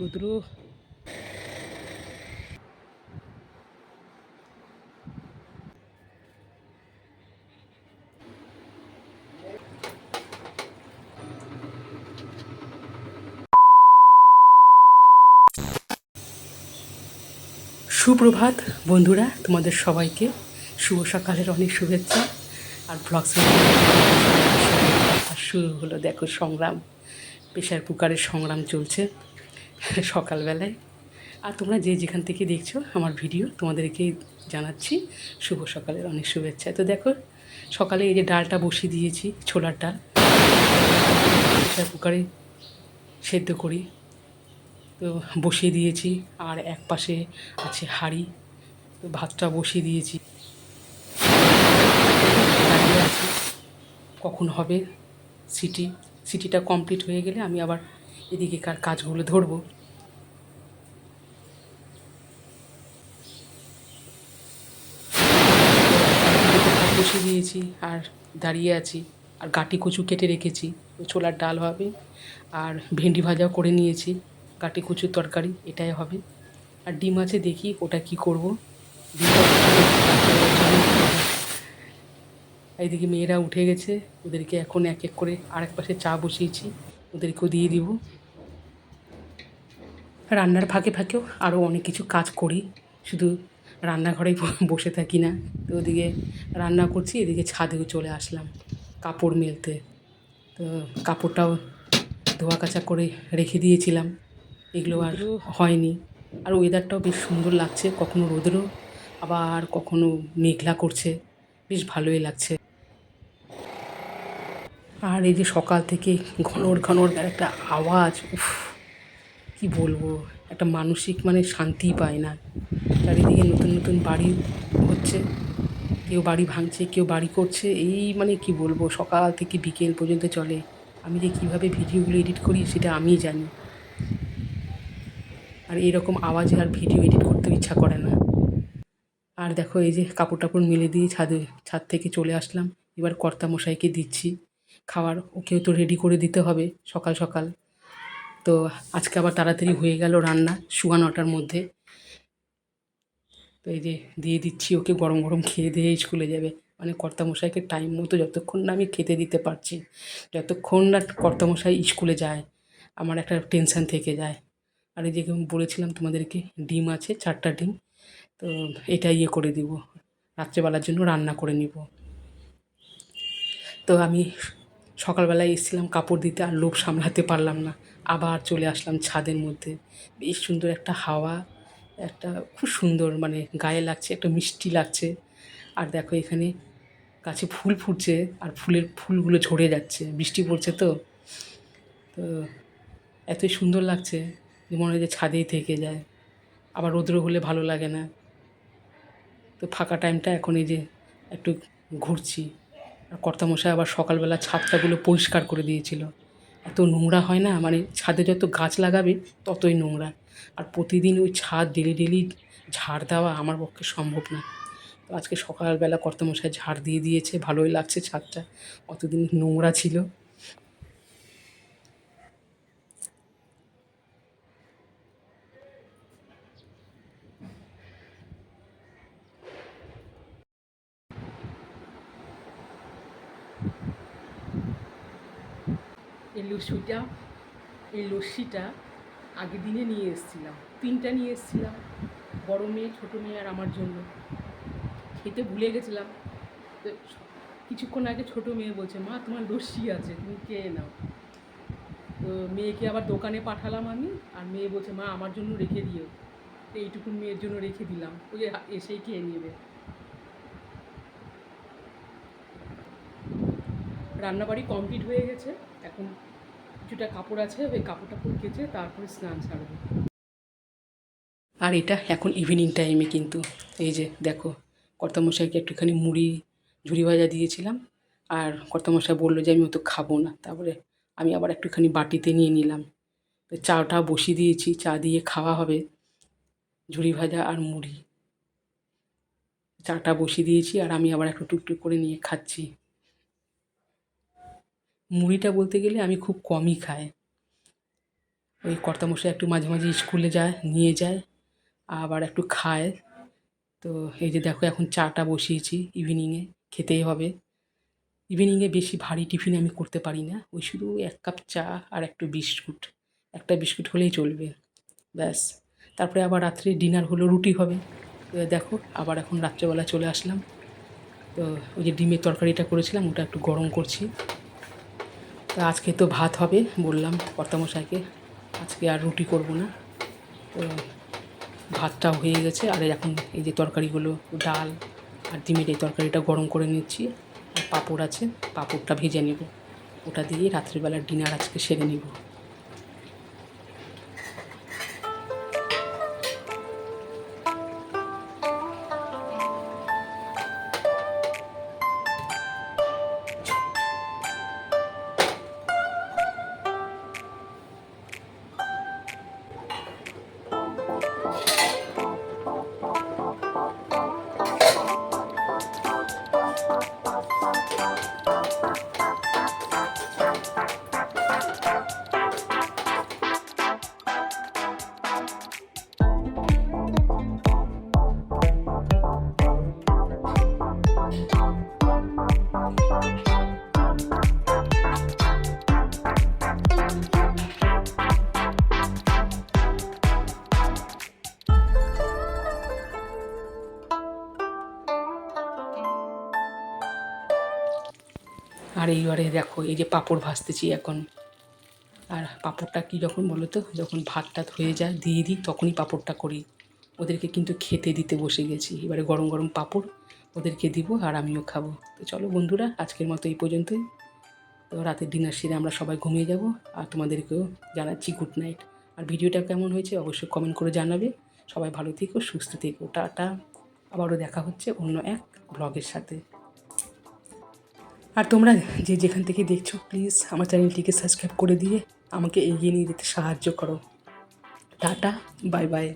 রুদ্র। সুপ্রভাত বন্ধুরা, তোমাদের সবাইকে শুভ সকালের অনেক শুভেচ্ছা। আর ব্লগস শুরু হলো দেখো সংগ্রাম প্রেশার কুকারের সংগ্রাম চলছে। সকালবেলায়। আর তোমরা যে যেখান থেকে দেখছ আমার ভিডিও তোমাদেরকে জানাচ্ছি শুভ সকালের অনেক শুভেচ্ছা। তো দেখো, সকালে এই যে ডালটা বসিয়ে দিয়েছি, ছোলার ডাল। প্রেশার কুকারে সেদ্ধ করি। তো বসিয়ে দিয়েছি, আর এক পাশে আছে হাঁড়ি। তো ভাতটা বসিয়ে দিয়েছি। কখন হবে সিটি? সিটিটা কমপ্লিট হয়ে গেলে আমি আবার এদিকে কার কাজগুলো ধরবো। বসিয়ে দিয়েছি, আর দাঁড়িয়ে আছি, আর গাটি কচু কেটে রেখেছি, ছোলার ডাল হবে, আর ভেন্ডি ভাজাও করে নিয়েছি, গাটি কচুর তরকারি, এটাই হবে। আর ডিম আছে, দেখি ওটা কি করব। এইদিকে মেয়েরা উঠে গেছে, ওদেরকে এখন এক এক করে আর এক পাশে চা বসিয়েছি, ওদেরকেও দিয়ে দিব। রান্নার ফাঁকে ফাঁকেও আরও অনেক কিছু কাজ করি। শুধু রান্নাঘরেই বসে থাকি না। তো ওদিকে রান্না করছি, এদিকে ছাদেও চলে আসলাম কাপড় মেলতে। তো কাপড়টাও ধোয়া কাচা করে রেখে দিয়েছিলাম। এগুলো আর হয়নি। আর ওয়েদারটাও বেশ সুন্দর লাগছে। কখনো রোদেরও, আবার কখনো মেঘলা করছে। বেশ ভালোই লাগছে। আর এই যে সকাল থেকে ঘনর ঘনর একটা আওয়াজ, উফ! কি বলব, একটা মানসিক মানে শান্তি পায় না। চারিদিকে নতুন নতুন বাড়ি হচ্ছে, কেউ বাড়ি ভাঙছে, কেউ বাড়ি করছে, এই মানে কি বলব, সকাল থেকে বিকেল পর্যন্ত চলে। আমি যে কীভাবে ভিডিওগুলো এডিট করি সেটা আমিই জানি। আর এরকম আওয়াজে আর ভিডিও এডিট করতে ইচ্ছা করে না। আর দেখো এই যে কাপড় টাপড় মেলে দিয়ে ছাদে, ছাদ থেকে চলে আসলাম। এবার কর্তা মশাইকে দিচ্ছি। খাবার ওকেও তো রেডি করে দিতে হবে সকাল সকাল। তো আজকে আবার তাড়াতাড়ি হয়ে গেল রান্না, সোয়া নটার মধ্যে। তো এই যে দিয়ে দিচ্ছি, ওকে গরম গরম খেয়ে দিয়ে স্কুলে যাবে। মানে কর্তামশাইকে টাইম মতো যতক্ষণ না আমি খেতে দিতে পারছি, যতক্ষণ না কর্তামশাই স্কুলে যায়, আমার একটা টেনশান থেকে যায়। আর এই যে বলেছিলাম তোমাদেরকে, ডিম আছে, চারটা ডিম, তো এটা ইয়ে করে দিব। রাত্রেবেলার জন্য রান্না করে নিব। তো আমি সকালবেলায় এসেছিলাম কাপড় দিতে, আর লোভ সামলাতে পারলাম না। আবার চলে আসলাম ছাদের মধ্যে। বেশ সুন্দর একটা হাওয়া, একটা খুব সুন্দর মানে গায়ে লাগছে, একটা মিষ্টি লাগছে। আর দেখো এখানে গাছে ফুল ফুটছে আর ফুলের ফুলগুলো ঝরে যাচ্ছে, বৃষ্টি পড়ছে তো। তো এতই সুন্দর লাগছে যে মনে হয় যে ছাদেই থেকে যায়। আবার রৌদ্র হলে ভালো লাগে না। তো ফাঁকা টাইমটা এখন এই যে একটু ঘুরছি। আর কর্তামশাই আবার সকালবেলা ছাদটাগুলো পরিষ্কার করে দিয়েছিল। এত নোংরা হয় না মানে ছাদে যত গাছ লাগাবে ততই নোংরা। আর প্রতিদিন ওই ছাদ ডেলি ডেলি ঝাড় দেওয়া আমার পক্ষে সম্ভব না। তো আজকে সকালবেলা কর্তামশাই ঝাড় দিয়ে দিয়েছে, ভালোই লাগছে ছাদটা। অতদিন নোংরা ছিল। এই লস্যিটা এই লস্যিটা আগের দিনে নিয়ে এসেছিলাম। তিনটা নিয়ে এসেছিলাম, বড়ো মেয়ে, ছোটো মেয়ে আর আমার জন্য। খেতে ভুলে গেছিলাম। তো কিছুক্ষণ আগে ছোটো মেয়ে বলছে, মা, তোমার লস্যি আছে, তুমি খেয়ে নাও। তো মেয়েকে আবার দোকানে পাঠালাম আমি, আর মেয়ে বলছে, মা, আমার জন্য রেখে দিও। তো এইটুকুন মেয়ের জন্য রেখে দিলাম। ওই এসেই খেয়ে নেবে। রান্নাবাড়ি কমপ্লিট হয়ে গেছে। এখন কিছুটা কাপড় আছে, ওই কাপড় টাপড় কেচে তারপরে স্নান ছাড়বো আর এটা এখন ইভিনিং টাইমে কিন্তু, এই যে দেখো, কর্তামশাইকে একটুখানি মুড়ি, ঝুড়ি ভাজা দিয়েছিলাম, আর কর্তামশাই বলল যে আমি অত খাব না, তারপরে আমি আবার একটুখানি বাটিতে নিয়ে নিলাম। তো চাটা বসিয়ে দিয়েছি, চা দিয়ে খাওয়া হবে, ঝুড়ি ভাজা আর মুড়ি। চাটা বসিয়ে দিয়েছি, আর আমি আবার একটু টুকটুক করে নিয়ে খাচ্ছি। মুড়িটা বলতে গেলে আমি খুব কমই খাই। ওই কর্তামশাই একটু মাঝে মাঝে স্কুলে যায়, নিয়ে যায়, আবার একটু খায়। তো এই যে দেখো এখন চাটা বসিয়েছি ইভিনিংয়ে খেতেই হবে। ইভিনিংয়ে বেশি ভারী টিফিন আমি করতে পারি না। ওই শুধু এক কাপ চা আর একটু বিস্কুট। একটা বিস্কুট হলেই চলবে। ব্যাস। তারপরে আবার রাত্রে ডিনার হলো, রুটি হবে। দেখো, আবার এখন রাত্রেবেলা চলে আসলাম। তো ওই যে ডিমের তরকারিটা করেছিলাম, ওটা একটু গরম করছি। তা আজকে তো ভাত হবে, বললাম কর্তামশাইকে, আজকে আর রুটি করব না। তো ভাতটাও হয়ে গেছে, আর এখন এই যে তরকারিগুলো, ডাল আর ডিমের এই তরকারিটা গরম করে নিচ্ছি, আর পাঁপড় আছে, পাঁপড়টা ভেজে নেব। ওটা দিয়ে রাত্রিবেলা ডিনার আজকে সেরে নেব। আর এইবারে দেখো, এই যে পাঁপড় ভাজতেছি এখন। আর পাঁপড়টা কী যখন বলো তো? যখন ভাত টাত হয়ে যায়, দিয়ে দিই, তখনই পাঁপড়টা করি। ওদেরকে কিন্তু খেতে দিতে বসে গেছি। এবারে গরম গরম পাঁপড় ওদেরকে দিব আর আমিও খাব। তো চলো বন্ধুরা, আজকের মতো এই পর্যন্তই। তো রাতের ডিনার সেরে আমরা সবাই ঘুমিয়ে যাব আর তোমাদেরকেও জানাচ্ছি গুড নাইট আর ভিডিওটা কেমন হয়েছে অবশ্যই কমেন্ট করে জানাবে। সবাই ভালো থেকো, সুস্থ থেকো, টাটা। আবারও দেখা হচ্ছে অন্য এক ব্লগের সাথে। আর তোমরা যে যেখান থেকে দেখছ প্লিজ আমার চ্যানেলটিকে সাবস্ক্রাইব করে দিয়ে আমাকে এগিয়ে নিয়ে যেতে সাহায্য করো। Tata bye bye